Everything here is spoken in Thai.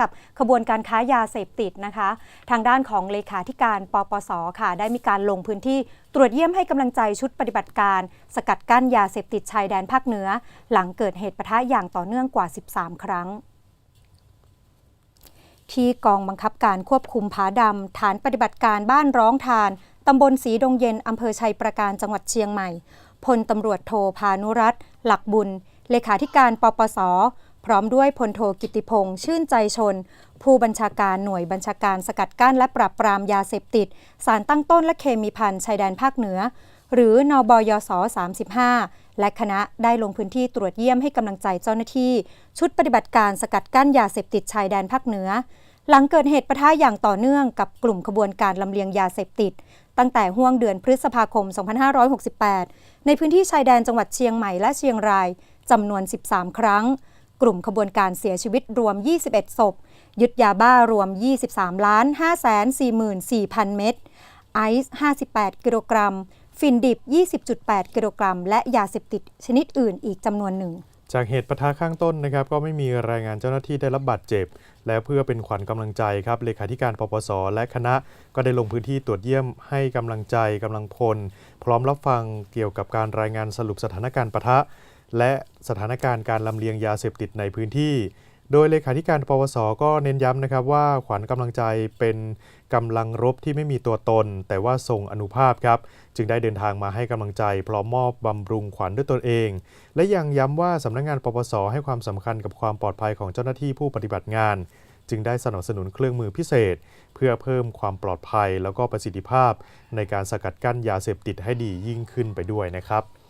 กับขบวนการค้ายาเสพติดนะคะ ทางด้านของเลขาธิการปปสค่ะ ได้มีการลงพื้นที่ตรวจเยี่ยมให้กำลังใจชุดปฏิบัติการ สกัดกั้นยาเสพติดชายแดนภาคเหนือ หลังเกิดเหตุปะทะอย่างต่อเนื่องกว่า 13 ครั้งที่กองบังคับการควบคุมผาดำฐานปฏิบัติการบ้านร้องทาน ตำบลสีดงเย็น อำเภอชัยประการจังหวัดเชียงใหม่ พลตำรวจโทพานุรัตน์หลักบุญ เลขาธิการปปส พร้อมด้วยพลโทกิติพงษ์ชื่นใจชน ผู้บัญชาการหน่วยบัญชาการสกัดกั้นและปราบปรามยาเสพติด สารตั้งต้นและเคมีพันชายแดนภาคเหนือ หรือนบยศ35 และคณะได้ลงพื้นที่ตรวจเยี่ยมให้กำลังใจเจ้าหน้าที่ ชุดปฏิบัติการสกัดกั้นยาเสพติดชายแดนภาคเหนือ หลังเกิดเหตุปะทะอย่างต่อเนื่องกับกลุ่มขบวนการลำเลียงยาเสพติด ตั้งแต่ห่วงเดือนพฤษภาคม 2568 ในพื้นที่ชายแดนจังหวัดเชียงใหม่และเชียงรายจำนวน 13 ครั้ง กลุ่มขบวนการเสียชีวิตรวม 21 ศพ ยึดยาบ้ารวม 23 ล้าน 5 4 4 0 0 0 เม็ด ไอซ์ 58 กิโลกรัม ฟินดิบ 20.8 กิโลกรัม และยาเสพติดชนิดอื่นอีกจำนวนหนึ่ง จากเหตุปะทะข้างต้นนะครับ ก็ไม่มีรายงานเจ้าหน้าที่ได้รับบาดเจ็บ และเพื่อเป็นขวัญกำลังใจครับ เลขาธิการปปส และคณะก็ได้ลงพื้นที่ตรวจเยี่ยมให้กำลังใจกำลังพล พร้อมรับฟังเกี่ยวกับการรายงานสรุปสถานการณ์ปะทะ และสถานการณ์การลำเลียงยาเสพติดในพื้นที่ โดยเลขาธิการปปสก็เน้นย้ำนะครับว่าขวัญกำลังใจเป็นกำลังรบที่ไม่มีตัวตน แต่ว่าทรงอนุภาพครับ จึงได้เดินทางมาให้กำลังใจ พร้อมมอบบำรุงขวัญด้วยตนเอง และยังย้ำว่าสำนักงงานปปสให้ความสำคัญกับความปลอดภัยของเจ้าหน้าที่ผู้ปฏิบัติงานจึงได้สนับสนุนเครื่องมือพิเศษ เพื่อเพิ่มความปลอดภัยแล้วก็ประสิทธิภาพ ในการสกัดกั้นยาเสพติดให้ดียิ่งขึ้นไปด้วยนะครับ